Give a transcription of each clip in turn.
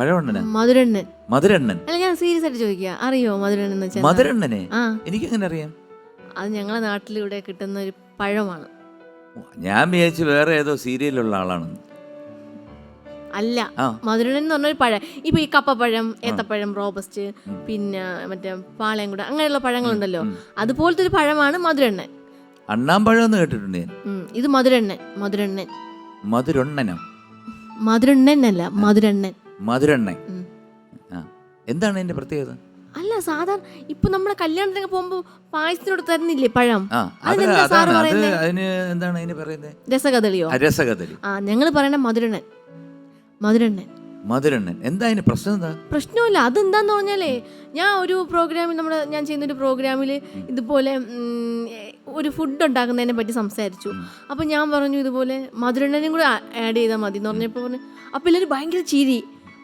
മധുരണ്ണൻ. മധുരണ്ണൻ? അല്ല ഞാൻ സീരിയസ് ആയിട്ട് ചോദിക്കുക അറിയോ മധുരണ്ണൻ എന്ന് വെച്ചാൽ മധുരണ്ണനെ? ആ. എനിക്കെങ്ങനെ അറിയാം? അത് ഞങ്ങളെ നാട്ടിലൂടെ കിട്ടുന്ന ഒരു പഴമാണ്. ഞാൻ വിചാരിച്ചു വേറെ ഏതോ സീരിയലുള്ള ആളാണ്. അല്ല മധുരണ്ണൻ എന്ന് പറഞ്ഞൊരു പഴം. ഇപ്പൊ ഈ കപ്പപ്പഴം ഏത്തപ്പഴം റോബസ്റ്റ് പിന്നെ മറ്റേ പാളയംകുട അങ്ങനെയുള്ള പഴങ്ങളുണ്ടല്ലോ. അതുപോലത്തെ ഒരു പഴമാണ് മധുരണ്ണൻ. അണ്ണാമ്പഴം എന്ന് കേട്ടിട്ടുണ്ട്? ഞാൻ ഇത് മധുരണ്ണൻ മധുരണ്ണൻ. മധുരണ്ണനോ? മധുരണ്ണൻ അല്ല മധുരണ്ണൻ. മധുരണ്ണൻ. എന്താണ് എന്റെ പ്രത്യേകത? അല്ല സാധാരണ ഇപ്പൊ നമ്മളെ കല്യാണത്തിനൊക്കെ പോകുമ്പോ പായസത്തിനോട് തരുന്നില്ലേ പഴം? അതിന് എന്താണ് അതിന് പറയുന്നത് രസകദളിയോ? അരസകദലി ആ ഞങ്ങൾ പറയണ മധുരണ്ണൻ. മധുരണ്ണൻ. മധുരണ്ണൻ. എന്താ അതിന് പ്രശ്നം എന്താ? പ്രശ്നമില്ല അതെന്താന്ന് പറഞ്ഞാലേ ഞാൻ ഒരു പ്രോഗ്രാമിൽ നമ്മുടെ ഞാൻ ചെയ്യുന്ന ഒരു പ്രോഗ്രാമിൽ ഇതുപോലെ ഒരു ഫുഡ് ഉണ്ടാക്കുന്നതിനെ പറ്റി സംസാരിച്ചു. അപ്പം ഞാൻ പറഞ്ഞു ഇതുപോലെ മധുരണ്ണനും കൂടെ ആഡ് ചെയ്താൽ മതി എന്ന് പറഞ്ഞപ്പോൾ പറഞ്ഞു അപ്പം എല്ലാവരും ഭയങ്കര ചിരി.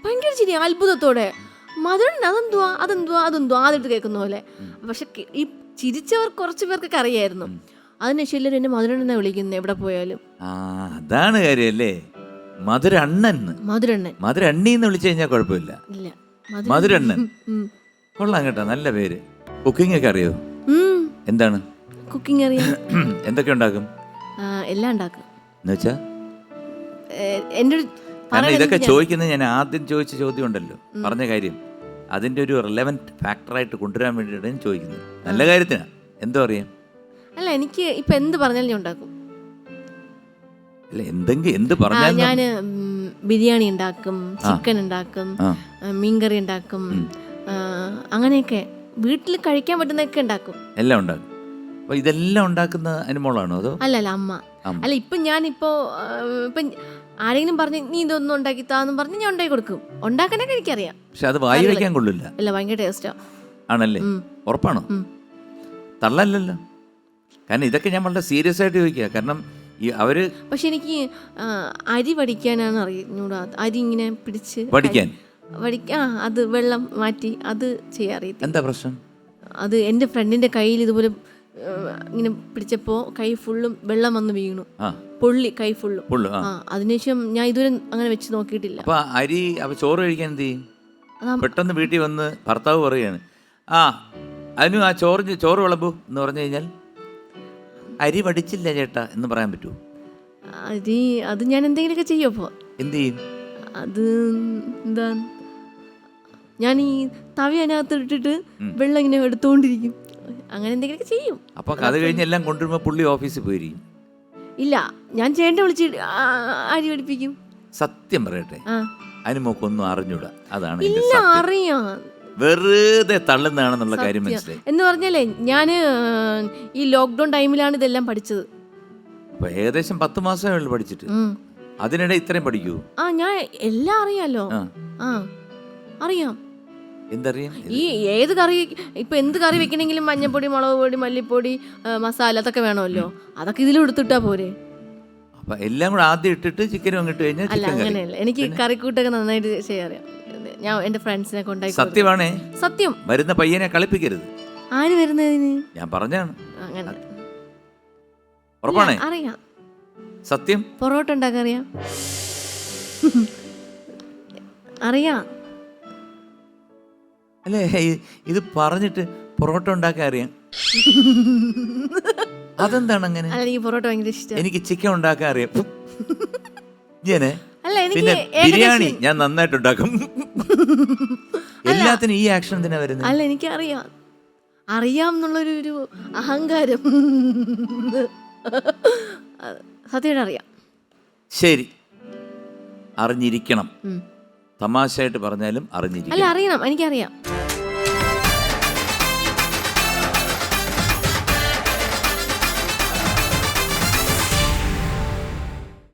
ഭയങ്കര ചിരി അത്ഭുതത്തോടെ മധുരണ്ട് അതെന്തുവാ അതെന്തുവാ അതെന്തുവാ ആദ്യമായിട്ട് കേൾക്കുന്ന പോലെ. പക്ഷെ ഈ ചിരിച്ചവർ കുറച്ച് പേർക്കൊക്കെ അറിയായിരുന്നു അതിനുശേഷം എല്ലാവരും എന്നെ മധുരണ്ണനെ വിളിക്കുന്നത് എവിടെ പോയാലും. അതാണ് കാര്യല്ലേ? മധുരണ്ണൻ. മധുരണ്ണൻ. മധുരണ്ണി എന്ന് വിളിച്ചു കഴിഞ്ഞാൽ കുഴപ്പമില്ല. ഇല്ല. മധുരണ്ണൻ. കൊള്ളാം കേട്ടോ നല്ല പേര്. കുക്കിംഗ് ഒക്കെ അറിയോ. എന്താണ്? കുക്കിംഗ് അറിയാം. എന്തൊക്കെ ഉണ്ടാക്കും? എല്ലാം ഉണ്ടാക്കും. എന്ന് വെച്ചാ? എന്റെ കാരണം ഇതൊക്കെ ഞാൻ- ചോദിക്കുന്നത് ഞാൻ ആദ്യം ചോദിച്ച ചോദ്യം ഉണ്ടല്ലോ പറഞ്ഞ കാര്യം. അതിന്റെ ഒരു റിലവന്റ് ഫാക്ടറായിട്ട് കൊണ്ടുവരാൻ വേണ്ടിയിട്ടാണ് ഞാൻ ചോദിക്കുന്നത്. നല്ല കാര്യത്തിനാ. എന്തോ അറിയാം. അല്ല എനിക്ക് ഇപ്പൊ എന്ത് പറഞ്ഞാലും ഞാൻ ഉണ്ടാക്കും. അല്ല എന്തെങ്കിലും എന്ത് പറഞ്ഞാലും ഞാൻ ബിരിയാണി ഉണ്ടാക്കും ചിക്കൻ ഉണ്ടാക്കും മീൻകറി ഉണ്ടാക്കും അങ്ങനെയൊക്കെ. വീട്ടിൽ കഴിക്കാൻ പറ്റുന്നൊക്കെ ഉണ്ടാക്കും. എല്ലാം ഉണ്ടാക്കും. അപ്പൊ ഇതെല്ലാം ഉണ്ടാക്കുന്ന അനുമോളാണോ അതോ? അല്ല അല്ല അമ്മ. അല്ല ഇപ്പൊ ഞാൻ ഇപ്പോ ഇപ്പൊ ആരെങ്കിലും പറഞ്ഞ് നീ ഇതൊന്നും ഉണ്ടാക്കി താന്നും പറഞ്ഞ് ഞാൻ ഉണ്ടാക്കി കൊടുക്കും. ഉണ്ടാക്കാനൊക്കെ എനിക്കറിയാം. പക്ഷെ അത് വായി വയ്ക്കാൻ കൊള്ളില്ല. അല്ല ഭയങ്കര ടേസ്റ്റാ ആണല്ലേ? ഉറപ്പാണോ. തള്ളല്ലല്ലോ. കാരണം ഇതൊക്കെ ഞാൻ വളരെ സീരിയസ് ആയിട്ട് ചോദിക്കുക. കാരണം ഈ അവർ പക്ഷെ എനിക്ക് ആ, അരി വടിക്കാനാണ് അറിഞ്ഞൂടാ. അരി ഇങ്ങനെ പിടിച്ച് പഠിക്കാൻ വടിക്ക ആ അത് വെള്ളം മാറ്റി അത് ചെയ്യാറിയ എന്താ പ്രശ്നം? അത് എന്റെ ഫ്രണ്ടിന്റെ കയ്യിൽ ഇതുപോലെ ഇങ്ങനെ പിടിച്ചപ്പോ കൈ ഫുള്ളും വെള്ളം വന്ന് വീണു. പൊള്ളി കൈ ഫുള്ളും അതിനുശേഷം ഞാൻ ഇതുവരെ അങ്ങനെ വെച്ച് നോക്കിയിട്ടില്ല. അപ്പൊ അരി അപ്പൊ ചോറ് കഴിക്കാൻ എന്ത് ചെയ്യും? പെട്ടെന്ന് വീട്ടിൽ വന്ന് ഭർത്താവ് പറയാണ് ആ അതിനു ആ ചോറ് ചോറ് വിളമ്പു എന്ന് പറഞ്ഞു കഴിഞ്ഞാൽ അരി വടിച്ചില്ല ചേട്ടാ എന്ന് പറയാൻ പറ്റൂ അരി അത് ഞാൻ എന്തെങ്കിലുമൊക്കെ ചെയ്യും അപ്പോൾ എന്ത് ചെയ്യും? അത് എന്താ ഞാൻ ഈ തവി അതിനകത്ത് ഇട്ടിട്ട് വെള്ളം ഇങ്ങനെ എടുത്തുകൊണ്ടിരിക്കും അങ്ങനെ എന്തെങ്കിലുമൊക്കെ ചെയ്യും. അപ്പൊ അത് കഴിഞ്ഞ് എല്ലാം കൊണ്ടുവരുമ്പോ പുള്ളി ഓഫീസിൽ പോയിരിക്കും. ഇല്ല ഞാൻ ചേട്ടൻ വിളിച്ച് അരി പഠിപ്പിക്കും. സത്യം പറയട്ടെ. അനുമോക്കൊന്നും അറിഞ്ഞൂടാ. അതാണ് ഇല്ല അറിയാം. വെറുതെ തള്ളുന്നതാണെന്നുള്ള കാര്യം മനസ്സിലായി. എന്ന് പറഞ്ഞല്ലേ ഞാൻ ഈ ലോക്ക്ഡൗൺ ടൈമിലാണ് ഇതെല്ലാം പഠിച്ചത്. അപ്പോൾ ഏകദേശം പത്ത് മാസമേ ഉള്ളൂ പഠിച്ചിട്ട്. അതിനിടെ ഇത്രയും പഠിക്കൂ. ആ ഞാൻ എല്ലാം അറിയാലോ. ആ അറിയാം. എന്തറിയാം ഈ ഏത് കറി ഇപ്പൊ എന്ത് കറി വെക്കണെങ്കിലും മഞ്ഞപ്പൊടി മുളക് പൊടി മല്ലിപ്പൊടി മസാല അതൊക്കെ വേണമല്ലോ. അതൊക്കെ ഇതിലും എടുത്തിട്ടാ പോരെ. അപ്പൊ എല്ലാം കൂടെ ആദ്യം ഇട്ടിട്ട് ചിക്കനും അങ്ങോട്ട് കഴിഞ്ഞാൽ അല്ല ചിക്കൻ വന്നിട്ട് അങ്ങനെയല്ല. എനിക്ക് കറിക്കൂട്ടൊക്കെ നന്നായിട്ട് ചെയ്യാറിയാം ഞാൻ എന്റെ ഫ്രണ്ട്സിനെ കൊണ്ടായി സത്യമാണേ? സത്യം. വരുന്ന പയ്യനെ കളിപ്പിക്കരുത്. ആര് വരുന്നതിന് ഞാൻ പറഞ്ഞാണ് അങ്ങനെ. ഉറപ്പാണേ? അറിയാം. സത്യം? പൊറോട്ട ഉണ്ടാക്കാൻ അറിയാം. അറിയാം. അല്ലേ? ഇത് പറഞ്ഞിട്ട് പൊറോട്ട ഉണ്ടാക്കാൻ അറിയാം. അതെന്താണ് അങ്ങനെ? എനിക്ക് പൊറോട്ട ഭയങ്കര ഇഷ്ടം. എനിക്ക് ചിക്കൻ ഉണ്ടാക്കാൻ അറിയാം. എനിക്ക് പിന്നെ ബിരിയാണി ഞാൻ നന്നായിട്ട് ഉണ്ടാക്കും. എല്ലാത്തിനും ഈ ആക്ഷൻ എന്തിനാ വരുന്നത്? അല്ല എനിക്ക് അറിയാം എന്നുള്ളൊരു ഒരു അഹങ്കാരം. സത്യമായിട്ട് അറിയാം. ശരി. അറിഞ്ഞിരിക്കണം. തമാശയായിട്ട് പറഞ്ഞാലും അറിഞ്ഞിരിക്കണം. അല്ല അറിയണം. എനിക്കറിയാം.